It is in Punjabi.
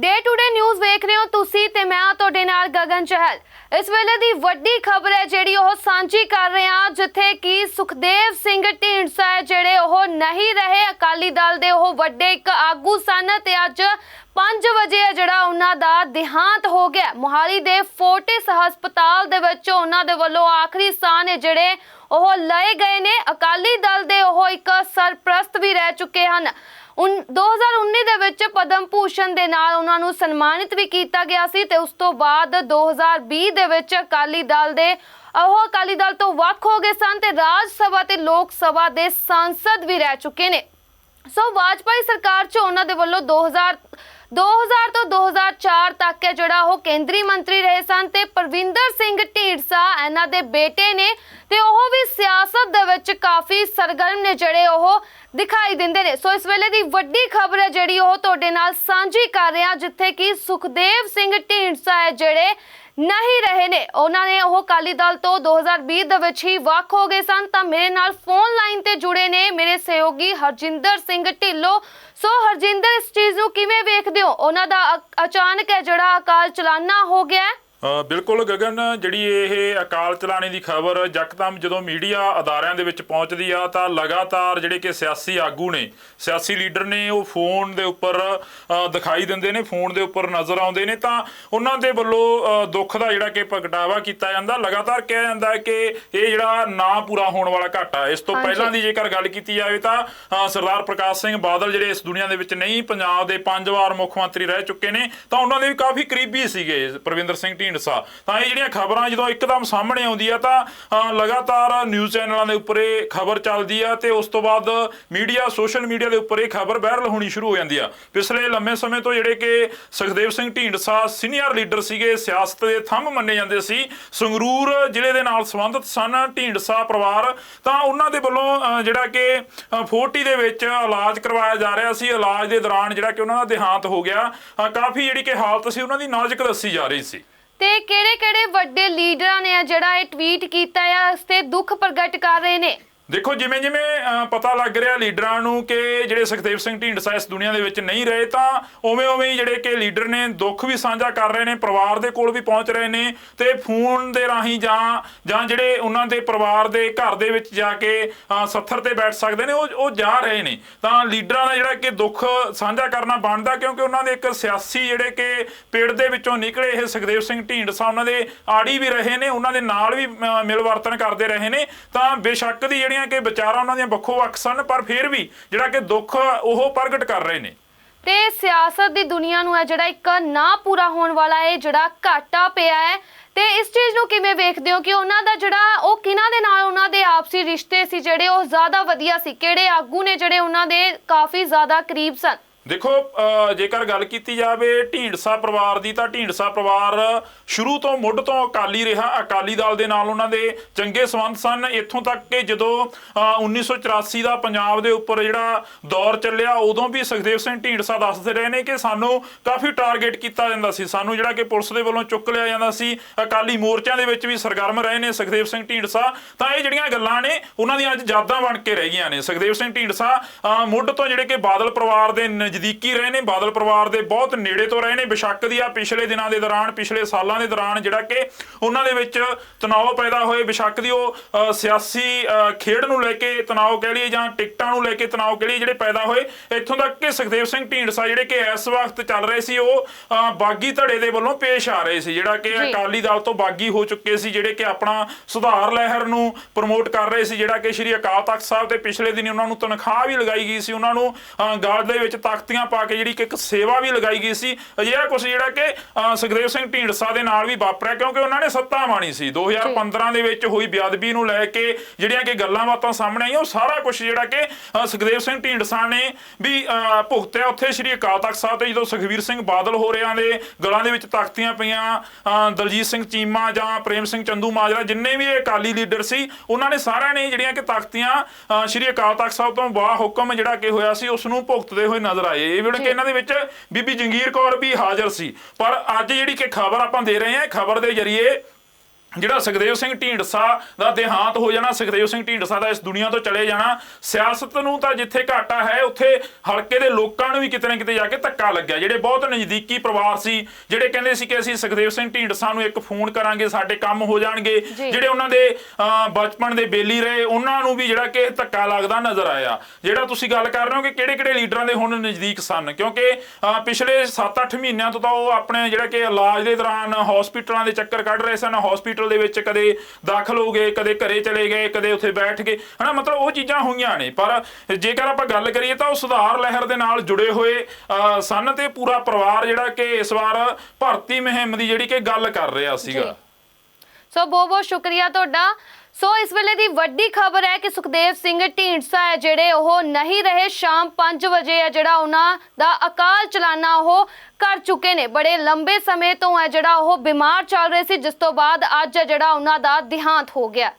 ਡੇ ਟੂ ਡੇ ਨਿਊਜ਼ ਵੇਖ ਰਹੇ ਹੋ ਤੁਸੀਂ ਤੇ ਮੈਂ ਤੁਹਾਡੇ ਨਾਲ ਗਗਨ ਚਹਿਲ। ਇਸ ਵੇਲੇ ਦੀ ਵੱਡੀ ਖਬਰ ਹੈ ਜਿਹੜੀ ਉਹ ਸਾਂਝੀ ਕਰ ਰਹੇ ਹਾਂ, ਜਿੱਥੇ ਕਿ ਸੁਖਦੇਵ ਸਿੰਘ ਢੀਂਡਸਾ ਜਿਹੜੇ ਉਹ ਨਹੀਂ ਰਹੇ। ਅਕਾਲੀ ਦਲ ਦੇ ਉਹ ਵੱਡੇ ਇੱਕ ਆਗੂ ਸਨ ਤੇ ਅੱਜ 5 ਵਜੇ ਜਿਹੜਾ ਉਹਨਾਂ ਦਾ ਦੇਹਾਂਤ ਹੋ ਗਿਆ। ਮੋਹਾਲੀ ਦੇ ਫੋਰਟਿਸ ਹਸਪਤਾਲ ਦੇ ਵਿੱਚ ਉਹਨਾਂ ਦੇ ਵੱਲੋਂ ਆਖਰੀ ਸਾਹ ਨੇ ਜਿਹੜੇ ਉਹ ਲਏ ਗਏ ਨੇ। ਅਕਾਲੀ ਦਲ ਦੇ ਉਹ ਇੱਕ ਸਰਪ੍ਰਸਤ ਵੀ ਰਹਿ ਚੁੱਕੇ ਹਨ। ਉਨ 2019 ਦੇ ਵਿੱਚ ਪਦਮ ਭੂਸ਼ਣ ਦੇ ਨਾਲ ਉਹਨਾਂ ਨੂੰ ਸਨਮਾਨਿਤ ਵੀ ਕੀਤਾ ਗਿਆ ਸੀ ਤੇ ਉਸ ਤੋਂ ਬਾਅਦ 2020 ਦੇ ਵਿੱਚ ਅਕਾਲੀ ਦਲ ਦੇ ਉਹ ਅਕਾਲੀ ਦਲ ਤੋਂ ਵੱਖ ਹੋ ਗਏ ਸਨ ਤੇ ਰਾਜ ਸਭਾ ਤੇ ਲੋਕ ਸਭਾ ਦੇ ਸੰਸਦ ਵੀ ਰਹਿ ਚੁੱਕੇ ਨੇ। ਸੋ ਵਾਜਪਾਈ ਸਰਕਾਰ 'ਚ ਉਹਨਾਂ ਦੇ ਵੱਲੋਂ 2000 2000 ਤੋਂ 2004 ਤੱਕ ਹੈ ਜਿਹੜਾ ਉਹ ਕੇਂਦਰੀ ਮੰਤਰੀ ਰਹੇ ਸਨ ਤੇ ਪ੍ਰਵਿੰਦਰ ਸਿੰਘ ਢੀਂਡਸਾ ਇਹਨਾਂ ਦੇ ਬੇਟੇ ਨੇ ਤੇ ਉਹ ਵੀ ਸਿਆਸਤ ਦੇ ਵਿੱਚ ਕਾਫੀ ਸਰਗਰਮ ਨੇ ਜਿਹੜੇ ਉਹ ਦਿਖਾਈ ਦਿੰਦੇ ਨੇ। ਸੋ ਇਸ ਵੇਲੇ ਦੀ ਵੱਡੀ ਖਬਰ ਹੈ ਜਿਹੜੀ ਉਹ ਤੁਹਾਡੇ ਨਾਲ ਸਾਂਝੀ ਕਰ ਰਿਹਾ, ਜਿੱਥੇ ਕਿ ਸੁਖਦੇਵ ਸਿੰਘ ਢੀਂਡਸਾ ਹੈ ਜਿਹੜੇ ਨਹੀਂ ਰਹੇ ਨੇ। ਉਹਨਾਂ ਨੇ ਉਹ ਅਕਾਲੀ ਦਲ ਤੋਂ 2020 ਦੇ ਵਿੱਚ ਹੀ ਵੱਖ ਹੋ ਗਏ ਸਨ। ਤਾਂ ਮੇਰੇ ਨਾਲ ਫੋਨ ਲਾਈਨ ਤੇ ਜੁੜੇ ਨੇ ਮੇਰੇ ਸਹਿਯੋਗੀ ਹਰਜਿੰਦਰ ਸਿੰਘ ਢਿੱਲੋਂ। ਸੋ ਹਰਜਿੰਦਰ, ਇਸ ਚੀਜ਼ ਨੂੰ ਕਿਵੇਂ ਵੇਖਦੇ ਹੋ? ਉਹਨਾਂ ਦਾ ਅ- ਅਚਾਨਕ ਹੈ ਜਿਹੜਾ ਅਕਾਲ ਚਲਾਨਾ ਹੋ ਗਿਆ ਬਿਲਕੁਲ ਗਗਨ ਜਿਹੜੀ ਇਹ ਅਕਾਲ ਚਲਾਣੇ ਦੀ ਖਬਰ ਯਕਦਮ ਜਦੋਂ ਮੀਡੀਆ ਅਦਾਰਿਆਂ ਦੇ ਵਿੱਚ ਪਹੁੰਚਦੀ ਆ ਤਾਂ ਲਗਾਤਾਰ ਜਿਹੜੇ ਕਿ ਸਿਆਸੀ ਆਗੂ ਨੇ ਸਿਆਸੀ ਲੀਡਰ ਨੇ ਉਹ ਫੋਨ ਦੇ ਉੱਪਰ ਦਿਖਾਈ ਦਿੰਦੇ ਨੇ ਫੋਨ ਦੇ ਉੱਪਰ ਨਜ਼ਰ ਆਉਂਦੇ ਨੇ ਤਾਂ ਉਹਨਾਂ ਦੇ ਵੱਲੋਂ ਦੁੱਖ ਦਾ ਜਿਹੜਾ ਕਿ ਪ੍ਰਗਟਾਵਾ ਕੀਤਾ ਜਾਂਦਾ ਲਗਾਤਾਰ ਕਿਹਾ ਜਾਂਦਾ ਕਿ ਇਹ ਜਿਹੜਾ ਨਾ ਪੂਰਾ ਹੋਣ ਵਾਲਾ ਘਾਟਾ ਇਸ ਤੋਂ। ਪਹਿਲਾਂ ਦੀ ਜੇਕਰ ਗੱਲ ਕੀਤੀ ਜਾਵੇ ਤਾਂ ਸਰਦਾਰ ਪ੍ਰਕਾਸ਼ ਸਿੰਘ ਬਾਦਲ ਜਿਹੜੇ ਇਸ ਦੁਨੀਆ ਦੇ ਵਿੱਚ ਨਹੀਂ ਪੰਜਾਬ ਦੇ ਪੰਜ ਵਾਰ ਮੁੱਖ ਮੰਤਰੀ ਰਹਿ ਚੁੱਕੇ ਨੇ ਤਾਂ ਉਹਨਾਂ ਦੇ ਵੀ ਕਾਫੀ ਕਰੀਬੀ ਸੀਗੇ ਪ੍ਰਵਿੰਦਰ ਸਿੰਘ ਢੀਂਡਸਾ। ਤਾਂ ਇਹ ਜਿਹੜੀਆਂ ਖਬਰਾਂ ਜਦੋਂ ਇੱਕਦਮ ਸਾਹਮਣੇ ਆਉਂਦੀ ਆ ਤਾਂ ਲਗਾਤਾਰ ਨਿਊਜ਼ ਚੈਨਲਾਂ ਦੇ ਉੱਪਰ ਇਹ ਖਬਰ ਚੱਲਦੀ ਆ ਤੇ ਉਸ ਤੋਂ ਬਾਅਦ ਮੀਡੀਆ ਸੋਸ਼ਲ ਮੀਡੀਆ ਦੇ ਉੱਪਰ ਇਹ ਖਬਰ ਵਾਇਰਲ ਹੋਣੀ ਸ਼ੁਰੂ ਹੋ ਜਾਂਦੀ ਆ। ਪਿਛਲੇ ਲੰਮੇ ਸਮੇਂ ਤੋਂ ਜਿਹੜੇ ਕਿ ਸੁਖਦੇਵ ਸਿੰਘ ਢੀਂਡਸਾ ਸੀਨੀਅਰ ਲੀਡਰ ਸੀਗੇ ਸਿਆਸਤ ਦੇ ਥੰਮ ਮੰਨੇ ਜਾਂਦੇ ਸੀ ਸੰਗਰੂਰ ਜ਼ਿਲ੍ਹੇ ਦੇ ਨਾਲ ਸੰਬੰਧਿਤ ਸਨ ਢੀਂਡਸਾ ਪਰਿਵਾਰ। ਤਾਂ ਉਹਨਾਂ ਦੇ ਵੱਲੋਂ ਜਿਹੜਾ ਕਿ ਅ, 40 ਦੇ ਵਿੱਚ ਇਲਾਜ ਕਰਵਾਇਆ ਜਾ ਰਿਹਾ ਸੀ। ਇਲਾਜ ਦੇ ਦੌਰਾਨ ਜਿਹੜਾ ਕਿ ਉਹਨਾਂ ਦਾ ਦੇਹਾਂਤ ਹੋ ਗਿਆ। ਕਾਫੀ ਜਿਹੜੀ ਕਿ ਹਾਲਤ ਸੀ ਉਹਨਾਂ ਦੀ ਨਾਜ਼ੁਕ ਦੱਸੀ ਜਾ ਰਹੀ ਸੀ। ਤੇ ਕਿਹੜੇ ਕਿਹੜੇ ਵੱਡੇ ਲੀਡਰਾਂ ਨੇ ਆ ਜਿਹੜਾ ਇਹ ਟਵੀਟ ਕੀਤਾ ਆ, ਇਸ ਤੇ ਦੁੱਖ ਪ੍ਰਗਟ ਕਰ ਰਹੇ ਨੇ? ਦੇਖੋ ਜਿਵੇਂ ਜਿਵੇਂ ਪਤਾ ਲੱਗ ਰਿਹਾ ਲੀਡਰਾਂ ਨੂੰ ਕਿ ਜਿਹੜੇ ਸੁਖਦੇਵ ਸਿੰਘ ਢੀਂਡਸਾ ਇਸ ਦੁਨੀਆ ਦੇ ਵਿੱਚ ਨਹੀਂ ਰਹੇ ਤਾਂ ਉਵੇਂ ਉਵੇਂ ਜਿਹੜੇ ਕਿ ਲੀਡਰ ਨੇ ਦੁੱਖ ਵੀ ਸਾਂਝਾ ਕਰ ਰਹੇ ਨੇ ਪਰਿਵਾਰ ਦੇ ਕੋਲ ਵੀ ਪਹੁੰਚ ਰਹੇ ਨੇ ਤੇ ਫੋਨ ਦੇ ਰਾਹੀਂ ਜਾਂ ਜਾਂ ਜਿਹੜੇ ਉਹਨਾਂ ਦੇ ਪਰਿਵਾਰ ਦੇ ਘਰ ਦੇ ਵਿੱਚ ਜਾ ਕੇ ਅ, ਸੱਥਰ ਤੇ ਬੈਠ ਸਕਦੇ ਨੇ ਉਹ ਉਹ ਜਾ ਰਹੇ ਨੇ। ਤਾਂ ਲੀਡਰਾਂ ਦਾ ਜਿਹੜਾ ਕਿ ਦੁੱਖ ਸਾਂਝਾ ਕਰਨਾ ਬਣਦਾ ਕਿਉਂਕਿ ਉਹਨਾਂ ਦੇ ਇੱਕ ਸਿਆਸੀ ਜਿਹੜੇ ਕਿ ਪਿੰਡ ਦੇ ਵਿੱਚੋਂ ਨਿਕਲੇ ਇਹ ਸੁਖਦੇਵ ਸਿੰਘ ਢੀਂਡਸਾ ਉਹਨਾਂ ਦੇ ਆੜੀ ਵੀ ਰਹੇ ਨੇ ਉਹਨਾਂ ਦੇ ਨਾਲ ਵੀ ਮਿਲਵਰਤਨ ਕਰਦੇ ਰਹੇ ਨੇ। ਤਾਂ ਬੇਸ਼ੱਕ ਦੀ ਜਿਹੜੀ ਜਿਹੜੀਆਂ ਕਿ ਵਿਚਾਰਾਂ ਉਹਨਾਂ ਦੀਆਂ ਵੱਖੋ ਵੱਖ ਸਨ, ਪਰ ਫਿਰ ਵੀ ਜਿਹੜਾ ਕਿ ਦੁੱਖ ਉਹ ਪ੍ਰਗਟ ਕਰ ਰਹੇ ਨੇ। ਤੇ ਸਿਆਸਤ ਦੀ ਦੁਨੀਆ ਨੂੰ ਹੈ ਜਿਹੜਾ ਇੱਕ ਨਾ ਪੂਰਾ ਹੋਣ ਵਾਲਾ ਇਹ ਜਿਹੜਾ ਘਾਟਾ ਪਿਆ ਹੈ, ਤੇ ਇਸ ਚੀਜ਼ ਨੂੰ ਕਿਵੇਂ ਵੇਖਦੇ ਹੋ ਕਿ ਉਹਨਾਂ ਦਾ ਜਿਹੜਾ, ਉਹ ਕਿਹਨਾਂ ਦੇ ਨਾਲ ਉਹਨਾਂ ਦੇ ਆਪਸੀ ਰਿਸ਼ਤੇ ਸੀ ਜਿਹੜੇ ਉਹ ਜ਼ਿਆਦਾ ਵਧੀਆ ਸੀ? ਕਿਹੜੇ ਆਗੂ ਨੇ ਜਿਹੜੇ ਉਹਨਾਂ ਦੇ ਕਾਫੀ ਜ਼ਿਆਦਾ ਕਰੀਬ ਸਨ? ਦੇਖੋ ਜੇਕਰ ਗੱਲ ਕੀਤੀ ਜਾਵੇ ਢੀਂਡਸਾ ਪਰਿਵਾਰ ਦੀ ਤਾਂ ਢੀਂਡਸਾ ਪਰਿਵਾਰ ਸ਼ੁਰੂ ਤੋਂ ਮੁੱਢ ਤੋਂ ਅਕਾਲੀ ਰਿਹਾ। ਅਕਾਲੀ ਦਲ ਦੇ ਨਾਲ ਉਹਨਾਂ ਦੇ ਚੰਗੇ ਸੰਬੰਧ ਸਨ। ਇੱਥੋਂ ਤੱਕ ਕਿ ਜਦੋਂ ਅ, 1984 ਦਾ ਪੰਜਾਬ ਦੇ ਉੱਪਰ ਜਿਹੜਾ ਦੌਰ ਚੱਲਿਆ ਉਦੋਂ ਵੀ ਸੁਖਦੇਵ ਸਿੰਘ ਢੀਂਡਸਾ ਦੱਸਦੇ ਰਹੇ ਨੇ ਕਿ ਸਾਨੂੰ ਕਾਫੀ ਟਾਰਗੇਟ ਕੀਤਾ ਜਾਂਦਾ ਸੀ। ਸਾਨੂੰ ਜਿਹੜਾ ਕਿ ਪੁਲਿਸ ਦੇ ਵੱਲੋਂ ਚੁੱਕ ਲਿਆ ਜਾਂਦਾ ਸੀ। ਅਕਾਲੀ ਮੋਰਚਿਆਂ ਦੇ ਵਿੱਚ ਵੀ ਸਰਗਰਮ ਰਹੇ ਨੇ ਸੁਖਦੇਵ ਸਿੰਘ ਢੀਂਡਸਾ। ਤਾਂ ਇਹ ਜਿਹੜੀਆਂ ਗੱਲਾਂ ਨੇ ਉਹਨਾਂ ਦੀਆਂ ਅੱਜ ਯਾਦਾਂ ਬਣ ਕੇ ਰਹਿ ਗਈਆਂ ਨੇ। ਸੁਖਦੇਵ ਸਿੰਘ ਢੀਂਡਸਾ ਮੁੱਢ ਤੋਂ ਜਿਹੜੇ ਕਿ ਬਾਦਲ ਪਰਿਵਾਰ ਦੇ ਨਜ਼ਦੀਕੀ ਰਹੇ ਨੇ ਬਾਦਲ ਪਰਿਵਾਰ ਦੇ ਬਹੁਤ ਨੇੜੇ ਤੋਂ ਰਹੇ ਨੇ। ਬਿਸ਼ੱਕ ਦੀ ਆ ਪਿਛਲੇ ਦਿਨਾਂ ਦੇ ਦੌਰਾਨ ਪਿਛਲੇ ਸਾਲਾਂ ਦੇ ਦੌਰਾਨ ਜਿਹੜਾ ਕਿ ਉਹਨਾਂ ਦੇ ਵਿੱਚ ਤਣਾਅ ਪੈਦਾ ਹੋਏ। ਬਿਸ਼ੱਕ ਦੀ ਉਹ ਸਿਆਸੀ ਖੇਡ ਨੂੰ ਲੈ ਕੇ ਤਣਾਅ ਕਹਿ ਲਈਏ ਜਾਂ ਟਿਕਟਾਂ ਨੂੰ ਲੈ ਕੇ ਤਣਾਅ ਕਹਿ ਲਈਏ ਜਿਹੜੇ ਪੈਦਾ ਹੋਏ ਇੱਥੋਂ ਤੱਕ ਕਿ ਸੁਖਦੇਵ ਸਿੰਘ ਢੀਂਡਸਾ ਜਿਹੜੇ ਕਿ ਇਸ ਵਕਤ ਚੱਲ ਰਹੇ ਸੀ ਉਹ ਬਾਗੀ ਧੜੇ ਦੇ ਵੱਲੋਂ ਪੇਸ਼ ਆ ਰਹੇ ਸੀ। ਜਿਹੜਾ ਕਿ। ਅਕਾਲੀ ਦਲ ਤੋਂ ਬਾਗੀ ਹੋ ਚੁੱਕੇ ਸੀ ਜਿਹੜੇ ਕਿ ਆਪਣਾ ਸੁਧਾਰ ਲਹਿਰ ਨੂੰ ਪ੍ਰਮੋਟ ਕਰ ਰਹੇ ਸੀ। ਜਿਹੜਾ ਕਿ ਸ਼੍ਰੀ ਅਕਾਲ ਤਖਤ ਸਾਹਿਬ ਤੇ ਪਿਛਲੇ ਦਿਨੀ ਉਹਨਾਂ ਨੂੰ ਤਨਖਾਹ ਵੀ ਲਗਾਈ ਗਈ ਸੀ। ਉਹਨਾਂ ਨੂੰ ਗਲ ਦੇ ਵਿੱਚ ਤਖਤੀਆਂ ਪਾ ਕੇ ਜਿਹੜੀ ਕਿ ਇੱਕ ਸੇਵਾ ਵੀ ਲਗਾਈ ਗਈ ਸੀ। ਅਜਿਹਾ ਕੁਝ ਜਿਹੜਾ ਕਿ ਸੁਖਦੇਵ ਸਿੰਘ ਢੀਂਡਸਾ ਦੇ ਨਾਲ ਵੀ ਵਾਪਰਿਆ ਕਿਉਂਕਿ ਉਹਨਾਂ ਨੇ ਸੱਤਾ ਮਾਣੀ ਸੀ। 2015 ਦੇ ਵਿੱਚ ਹੋਈ ਬੇਅਦਬੀ ਨੂੰ ਲੈ ਕੇ ਜਿਹੜੀਆਂ ਕਿ ਗੱਲਾਂ ਬਾਤਾਂ ਸਾਹਮਣੇ ਆਈਆਂ ਉਹ ਸਾਰਾ ਕੁਝ ਜਿਹੜਾ ਕਿ ਸੁਖਦੇਵ ਸਿੰਘ ਢੀਂਡਸਾ ਨੇ ਵੀ ਭੁਗਤਿਆ ਉੱਥੇ ਸ਼੍ਰੀ ਅਕਾਲ ਤਖਤ ਸਾਹਿਬ ਤੇ ਜਦੋਂ ਸੁਖਵੀਰ ਸਿੰਘ ਬਾਦਲ ਹੋ ਰਿਆਂ ਦੇ ਗਲਾਂ ਦੇ ਵਿੱਚ ਤਖਤੀਆਂ ਪਈਆਂ ਦਲਜੀਤ ਸਿੰਘ ਚੀਮਾ ਜਾਂ ਪ੍ਰੇਮ ਸਿੰਘ ਚੰਦੂ ਮਾਜਰਾ ਜਿੰਨੇ ਵੀ ਇਹ ਅਕਾਲੀ ਲੀਡਰ ਸੀ ਉਹਨਾਂ ਨੇ ਸਾਰਿਆਂ ਨੇ ਜਿਹੜੀਆਂ ਕਿ ਤਖਤੀਆਂ ਸ਼੍ਰੀ ਅਕਾਲ ਤਖਤ ਸਾਹਿਬ ਤੋਂ ਬਾ ਹੁਕਮ ਜਿਹੜਾ ਕਿ ਹੋਇਆ ਸੀ ਉਸ ਨੂੰ ਭੁਗਤਦੇ ਹੋਏ ਨਜ਼ਰ ਆਏ। ਇਹ ਵੀ ਕਿ ਇਹਨਾਂ ਦੇ ਵਿੱਚ ਬੀਬੀ ਜੰਗੀਰ ਕੌਰ ਵੀ ਹਾਜ਼ਰ ਸੀ। ਪਰ ਅੱਜ ਜਿਹੜੀ ਕਿ ਖਬਰ ਆਪਾਂ ਦੇ ਰਹੇ ਹਾਂ ਖਬਰ ਦੇ ਜ਼ਰੀਏ ਜਿਹੜਾ ਸੁਖਦੇਵ ਸਿੰਘ ਢੀਂਡਸਾ ਦਾ ਦੇਹਾਂਤ ਹੋ ਜਾਣਾ ਸੁਖਦੇਵ ਸਿੰਘ ਢੀਂਡਸਾ ਦਾ ਇਸ ਦੁਨੀਆ ਤੋਂ ਚਲੇ ਜਾਣਾ ਸਿਆਸਤ ਨੂੰ ਤਾਂ ਜਿੱਥੇ ਘਾਟਾ ਹੈ ਉੱਥੇ ਹਲਕੇ ਦੇ ਲੋਕਾਂ ਨੂੰ ਵੀ ਕਿਤੇ ਨਾ ਕਿਤੇ ਜਾ ਕੇ ਧੱਕਾ ਲੱਗਿਆ ਜਿਹੜੇ ਬਹੁਤ ਨਜ਼ਦੀਕੀ ਪਰਿਵਾਰ ਸੀ ਜਿਹੜੇ ਕਹਿੰਦੇ ਸੀ ਕਿ ਅਸੀਂ ਸੁਖਦੇਵ ਸਿੰਘ ਢੀਂਡਸਾ ਨੂੰ ਇੱਕ ਫੋਨ ਕਰਾਂਗੇ ਸਾਡੇ ਕੰਮ ਹੋ ਜਾਣਗੇ। ਜਿਹੜੇ ਉਹਨਾਂ ਦੇ ਬਚਪਨ ਦੇ ਬੇਲੀ ਰਹੇ ਉਹਨਾਂ ਨੂੰ ਵੀ ਜਿਹੜਾ ਕਿ ਧੱਕਾ ਲੱਗਦਾ ਨਜ਼ਰ ਆਇਆ ਜਿਹੜਾ ਤੁਸੀਂ ਗੱਲ ਕਰ ਰਹੇ ਹੋ ਕਿ ਕਿਹੜੇ ਕਿਹੜੇ ਲੀਡਰਾਂ ਦੇ ਹੁਣ ਨਜ਼ਦੀਕ ਸਨ ਕਿਉਂਕਿ ਪਿਛਲੇ 7-8 ਮਹੀਨਿਆਂ ਤੋਂ ਤਾਂ ਉਹ ਆਪਣੇ ਜਿਹੜਾ ਕਿ ਇਲਾਜ ਦੇ ਦੌਰਾਨ ਹਸਪੀਟਲਾਂ ਦੇ ਚੱਕਰ ਕੱਢ ਰਹੇ ਸਨ ਹਸਪੀਟਲ ਦੇ ਵਿੱਚ ਕਦੇ ਦਾਖਲ ਹੋ ਗਏ ਕਦੇ ਘਰੇ ਚਲੇ ਗਏ ਕਦੇ ਉੱਥੇ ਬੈਠ ਗਏ। ਹਨਾ ਮਤਲਬ ਉਹ ਚੀਜ਼ਾਂ ਹੋਈਆਂ ਨੇ। ਪਰ ਜੇਕਰ ਆਪਾਂ ਗੱਲ ਕਰੀਏ ਤਾਂ ਉਹ ਸੁਧਾਰ ਲਹਿਰ ਦੇ ਨਾਲ ਜੁੜੇ ਹੋਏ ਅਹ, ਸਨ ਤੇ ਪੂਰਾ ਪਰਿਵਾਰ ਜਿਹੜਾ ਕਿ ਇਸ ਵਾਰ ਭਰਤੀ ਮੁਹਿੰਮ ਦੀ ਜਿਹੜੀ ਕਿ ਗੱਲ ਕਰ ਰਿਹਾ ਸੀਗਾ। ਸੋ ਬਹੁਤ ਬਹੁਤ ਸ਼ੁਕਰੀਆ ਤੁਹਾਡਾ। ਸੋ ਇਸ ਵੇਲੇ ਦੀ ਵੱਡੀ ਖਬਰ ਹੈ ਕਿ ਸੁਖਦੇਵ ਸਿੰਘ ਢੀਂਡਸਾ ਹੈ, ਜਿਹੜੇ ਉਹ ਨਹੀਂ ਰਹੇ, ਸ਼ਾਮ 5 ਵਜੇ ਹੈ, ਜਿਹੜਾ ਉਹਨਾਂ ਦਾ ਅਕਾਲ ਚਲਾਨਾ ਉਹ ਕਰ ਚੁੱਕੇ ਨੇ। ਬੜੇ ਲੰਬੇ ਸਮੇਂ ਤੋਂ ਹੈ ਜਿਹੜਾ ਉਹ ਬਿਮਾਰ ਚੱਲ ਰਹੇ ਸੀ, ਜਿਸ ਤੋਂ ਬਾਅਦ ਅੱਜ ਹੈ ਜਿਹੜਾ ਉਹਨਾਂ ਦਾ ਦਿਹਾਂਤ ਹੋ ਗਿਆ।